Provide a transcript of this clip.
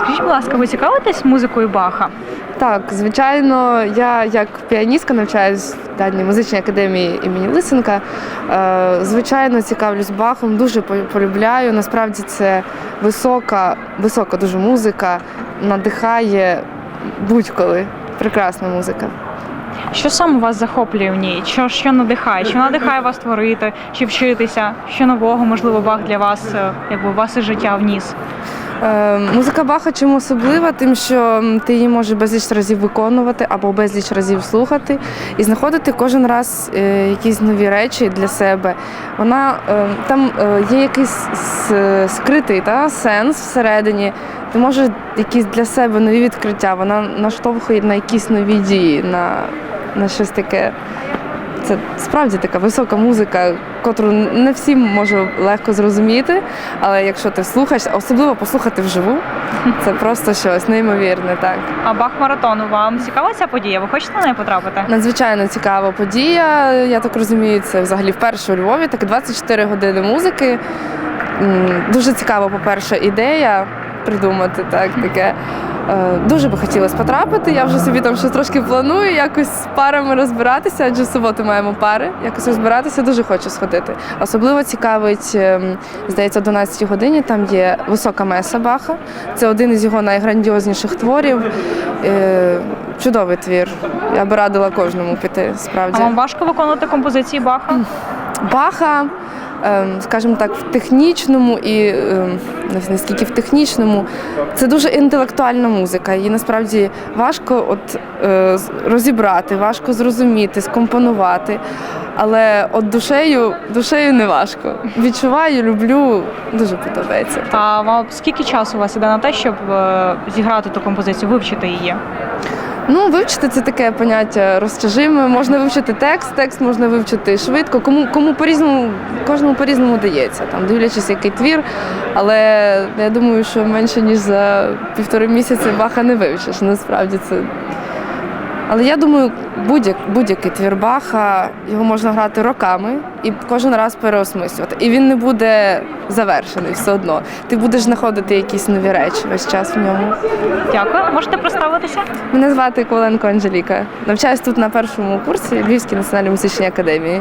Скажіть, будь ласка, ви цікавитесь музикою Баха? Так, звичайно, я як піаністка навчаюсь в даній музичній академії імені Лисенка. Е, Звичайно, цікавлюсь Бахом, дуже полюбляю. Насправді це висока, висока дуже музика, надихає будь-коли. Прекрасна музика. Що саме вас захоплює в ній? Що, що надихає? Що надихає вас творити чи вчитися? Що нового, можливо, Бах для вас, е, якби ваше життя вніс? Е, Музика Баха чим особлива, тим, що ти її можеш безліч разів виконувати або безліч разів слухати і знаходити кожен раз е, якісь нові речі для себе. Вона е, там е, є якийсь скритий та, сенс всередині. Ти можеш якісь для себе нові відкриття. Вона наштовхує на якісь нові дії, на, на щось таке. Це справді така висока музика, котру не всім може легко зрозуміти. Але якщо ти слухаєш, особливо послухати вживу, це просто щось неймовірне. Так А Бах маратону вам цікава ця подія? Ви хочете на неї потрапити? надзвичайно цікава подія. Я так розумію, це взагалі вперше у Львові. Так 24 години музики. Дуже цікава, по-перше, ідея придумати так таке. Е, Дуже би хотілося потрапити. Я вже собі там щось трошки планую, якось з парами розбиратися, адже в суботу маємо пари. Якось розбиратися, дуже хочу сходити. Особливо цікавить, ем, здається, о 12 годині там є висока меса Баха. Це один із його найграндіозніших творів. Е, Чудовий твір. Я би радила кожному піти. А Справді вам важко виконувати композиції Баха? Баха, скажімо так, в технічному і ем, не скільки в технічному, це дуже інтелектуальна музика. Її насправді важко от, е, розібрати, важко зрозуміти, скомпонувати. Але от душею, душею не важко. Відчуваю, люблю, дуже подобається. А скільки часу у вас іде на те, щоб е, зіграти ту композицію, вивчити її? Ну, вивчити це таке поняття розтяжиме. Можна вивчити текст, текст можна вивчити швидко. Кому кому по-різному, кожному по-різному дається, там дивлячись, який твір. Але я думаю, що менше ніж за півтори місяці баха не вивчиш. Насправді це. Але я думаю, будь-як, будь-який твір Баха, його можна грати роками і кожен раз переосмислювати. І він не буде завершений все одно. Ти будеш знаходити якісь нові речі весь час в ньому. Дякую. Можете представитися? Мене звати Коленко Анжеліка. Навчаюсь тут на першому курсі Львівській національній музичній академії.